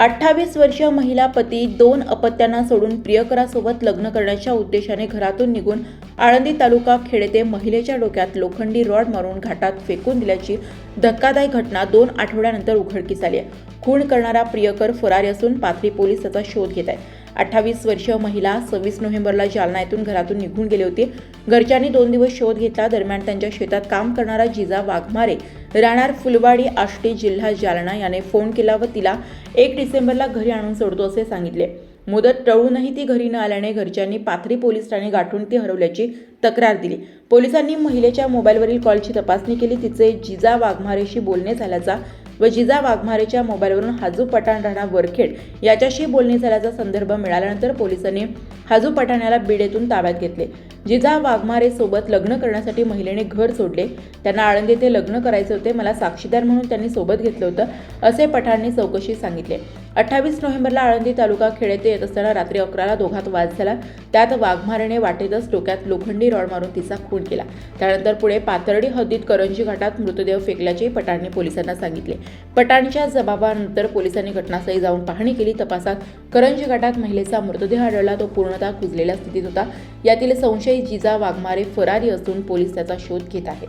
अठ्ठावीस वर्षीय महिला पती दोन अपत्यांना सोडून प्रियकरासोबत लग्न करण्याच्या उद्देशाने घरातून निघून आळंदी तालुका खेडेते महिलेच्या डोक्यात लोखंडी रॉड मारून घाटात फेकून दिल्याची धक्कादायक घटना दोन आठवड्यानंतर उघडकीस आली आहे. खून करणारा प्रियकर फरारी असून पाथरी पोलीस त्याचा शोध घेत आहे. अठ्ठावीस वर्षीय महिला सव्वीस नोव्हेंबरला जालना येथून घरातून निघून गेले होते. घरच्यांनी दोन दिवस शोध घेतला. दरम्यान त्यांच्या शेतात काम करणारा जिजा वाघमारे राहणार फुलवाडी आष्टी जिल्हा जालना याने फोन केला व तिला एक डिसेंबरला घरी आणून सोडतो असे सांगितले. मुदत टळूनही ती घरी न आल्याने घरच्यांनी पाथरी पोलीस ठाणे गाठून ती हरवल्याची तक्रार दिली. पोलिसांनी महिलेच्या मोबाईलवरील कॉलची तपासणी केली. तिचे जिजा वाघमारेशी बोलणे झाल्याचा व जिजा वाघमारेच्या मोबाईलवरून हाजू पठाण राणा वरखेड याच्याशी बोलणी झाल्याचा संदर्भ मिळाल्यानंतर पोलिसांनी हाजू पठाण याला बीड येथून ताब्यात घेतले. जिजा वाघमारे सोबत लग्न करण्यासाठी महिलेने घर सोडले. त्यांना आळंदी येथे लग्न करायचे होते. मला साक्षीदार म्हणून त्यांनी सोबत घेतलं होतं असे पठाणने चौकशी सांगितले. अठ्ठावीस नोव्हेंबरला आळंदी तालुका खेड येथे येत असताना रात्री अकराला दोघात वाद झाला. त्यात वाघमारेने वाटेतच डोक्यात लोखंडी रॉड मारून तिचा खून केला. त्यानंतर पुढे पाथर्डी हद्दीत करंजी घाटात मृतदेह फेकल्याचे पटाणने पोलिसांना सांगितले. पटाणच्या जबाबानंतर पोलिसांनी घटनास्थळी जाऊन पाहणी केली. तपासात करंजी घाटात महिलेचा मृतदेह आढळला. तो पूर्णतः कुजलेल्या स्थितीत होता. यातील संशयित जिजा वाघमारे फरारी असून पोलीस त्याचा शोध घेत आहेत.